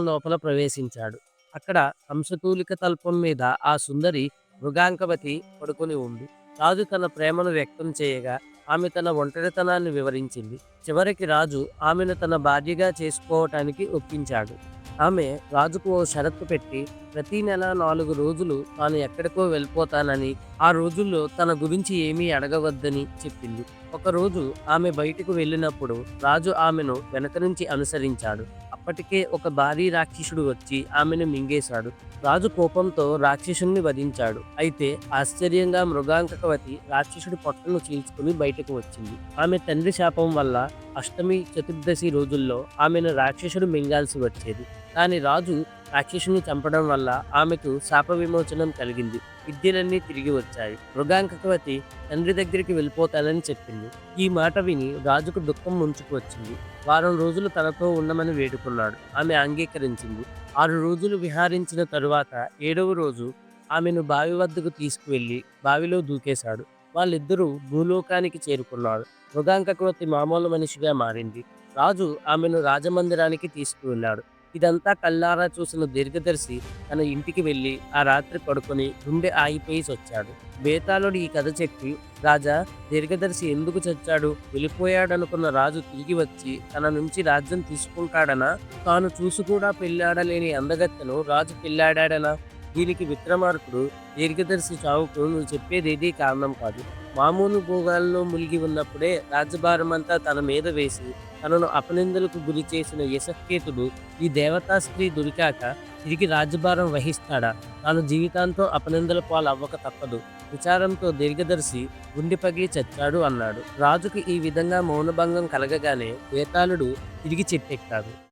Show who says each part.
Speaker 1: లోపల ప్రవేశించాడు. అక్కడ హంసతూలిక తల్పం మీద ఆ సుందరి మృగాంకవతి పడుకొని ఉంది రాజు తన ప్రేమను వ్యక్తం చేయగా ఆమె తన ఒంటరితనాన్ని వివరించింది. చివరికి రాజు ఆమెను తన భార్యగా చేసుకోవటానికి ఒప్పించాడు. ఆమె రాజుకు ఓ షరత్తు పెట్టి ప్రతి నెల నాలుగు రోజులు తాను ఎక్కడికో వెళ్ళిపోతానని ఆ రోజుల్లో తన గురించి ఏమీ అడగవద్దని చెప్పింది. ఒకరోజు ఆమె బయటకు వెళ్ళినప్పుడు రాజు ఆమెను వెనక నుంచి అనుసరించాడు. అప్పటికే ఒక భారీ రాక్షసుడు వచ్చి ఆమెను మింగేశాడు. రాజు కోపంతో రాక్షసుణ్ణి వధించాడు. అయితే ఆశ్చర్యంగా మృగాంకకవతి రాక్షసుడి పొట్టను చీల్చుకుని బయటకు వచ్చింది. ఆమె తండ్రి శాపం వల్ల అష్టమి చతుర్దశి రోజుల్లో ఆమెను రాక్షసుడు మింగాల్సి వచ్చేది. కానీ రాజు రాక్షసుని చంపడం వల్ల ఆమెకు శాప విమోచనం కలిగింది. విద్యలన్నీ తిరిగి వచ్చాయి. మృగాంకవతి తండ్రి దగ్గరికి వెళ్ళిపోతానని చెప్పింది. ఈ మాట విని రాజుకు దుఃఖం ముంచుకు వచ్చింది. వారం రోజులు తనతో ఉండమని వేడుకున్నాడు. ఆమె అంగీకరించింది. ఆరు రోజులు విహారించిన తరువాత ఏడవ రోజు ఆమెను బావి వద్దకు తీసుకువెళ్ళి బావిలో దూకేశాడు. వాళ్ళిద్దరూ భూలోకానికి చేరుకున్నారు. మృగాంకవతి మామూలు మనిషిగా మారింది. రాజు ఆమెను రాజమందిరానికి తీసుకువెళ్ళాడు. ఇదంతా కల్లారా చూసిన దీర్ఘదర్శి తన ఇంటికి వెళ్ళి ఆ రాత్రి పడుకొని గుండె ఆగిపోయి వచ్చాడు. బేతాళుడు ఈ కథ చెప్పి రాజా దీర్ఘదర్శి ఎందుకు చచ్చాడు? వెళ్ళిపోయాడనుకున్న రాజు తిరిగి వచ్చి తన నుంచి రాజ్యం తీసుకుంటాడనా? తాను చూసి కూడా పెళ్ళాడలేని అందగత్తెను రాజు పెళ్ళాడాడనా? దీనికి విక్రమార్కుడు దీర్ఘదర్శి చావుకు నువ్వు చెప్పేదేదీ కారణం కాదు. మామూలు భోగాల్లో మునిగి ఉన్నప్పుడే రాజ్యభారమంతా తన మీద వేసి తనను అపనిందలకు గురి చేసిన యశకేతుడు ఈ దేవతా స్త్రీ దొరికాక తిరిగి రాజ్యభారం వహిస్తాడా? తాను జీవితాంతం అపనిందల పాలు అవ్వక తప్పదు. విచారంతో దీర్ఘదర్శి గుండె చచ్చాడు అన్నాడు. రాజుకు ఈ విధంగా మౌనభంగం కలగగానే వేతాళుడు తిరిగి చెట్టెక్కాడు